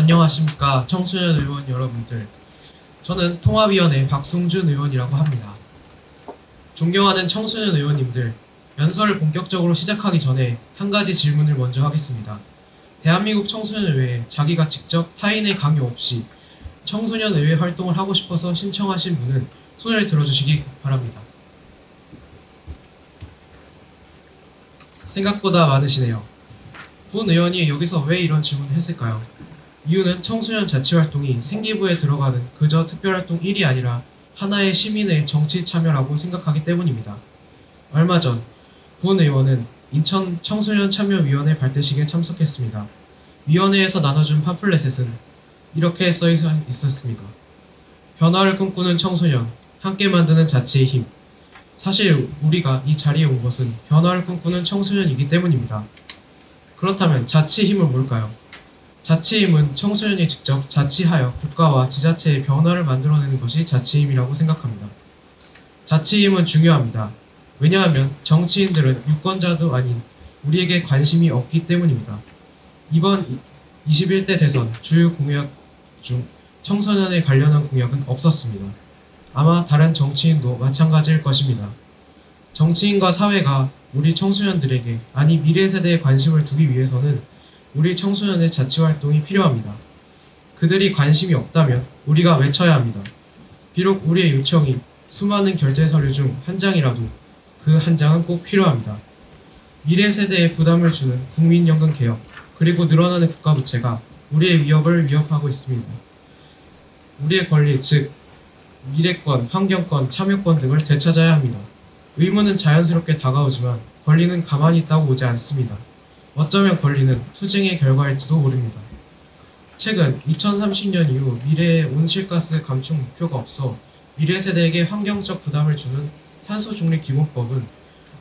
안녕하십니까 청소년 의원 여러분들. 저는 통합위원회 박승준 의원이라고 합니다. 존경하는 청소년 의원님들, 연설을 본격적으로 시작하기 전에 한 가지 질문을 먼저 하겠습니다. 대한민국 청소년 의회에 자기가 직접 타인의 강요 없이 청소년 의회 활동을 하고 싶어서 신청하신 분은 손을 들어주시기 바랍니다. 생각보다 많으시네요. 본 의원이 여기서 왜 이런 질문을 했을까요? 이유는 청소년 자치활동이 생기부에 들어가는 그저 특별활동 1이 아니라 하나의 시민의 정치 참여라고 생각하기 때문입니다. 얼마 전 본 의원은 인천 청소년 참여위원회 발대식에 참석했습니다. 위원회에서 나눠준 팜플렛에는 이렇게 써 있- 있었습니다. 변화를 꿈꾸는 청소년, 함께 만드는 자치의 힘. 사실 우리가 이 자리에 온 것은 변화를 꿈꾸는 청소년이기 때문입니다. 그렇다면 자치의 힘은 뭘까요? 자치의 힘은 청소년이 직접 자치하여 국가와 지자체의 변화를 만들어내는 것이 자치의 힘이라고 생각합니다. 자치의 힘은 중요합니다. 왜냐하면 정치인들은 유권자도 아닌 우리에게 관심이 없기 때문입니다. 이번 21대 대선 주요 공약 중 청소년에 관련한 공약은 없었습니다. 아마 다른 정치인도 마찬가지일 것입니다. 정치인과 사회가 우리 청소년들에게 아니 미래 세대에 관심을 두기 위해서는 우리 청소년의 자치 활동이 필요합니다. 그들이 관심이 없다면 우리가 외쳐야 합니다. 비록 우리의 요청이 수많은 결제 서류 중 한 장이라도 그 한 장은 꼭 필요합니다. 미래 세대에 부담을 주는 국민연금 개혁 그리고 늘어나는 국가 부채가 우리의 위협을 위협하고 있습니다. 우리의 권리 즉 미래권, 환경권, 참여권 등을 되찾아야 합니다. 의무는 자연스럽게 다가오지만 권리는 가만히 있다고 오지 않습니다. 어쩌면 권리는 투쟁의 결과일지도 모릅니다. 최근 2030년 이후 미래의 온실가스 감축 목표가 없어 미래 세대에게 환경적 부담을 주는 탄소 중립 기본법은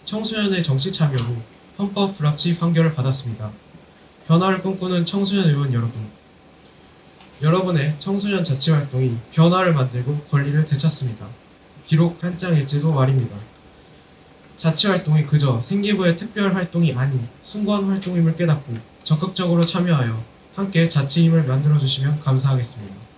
청소년의 정치 참여로 헌법 불합치 판결을 받았습니다. 변화를 꿈꾸는 청소년 의원 여러분, 여러분의 청소년 자치 활동이 변화를 만들고 권리를 되찾습니다. 비록 한 장일지도 말입니다. 자치 활동이 그저 생기부의 특별 활동이 아닌 순수한 활동임을 깨닫고 적극적으로 참여하여 함께 자치 힘을 만들어 주시면 감사하겠습니다.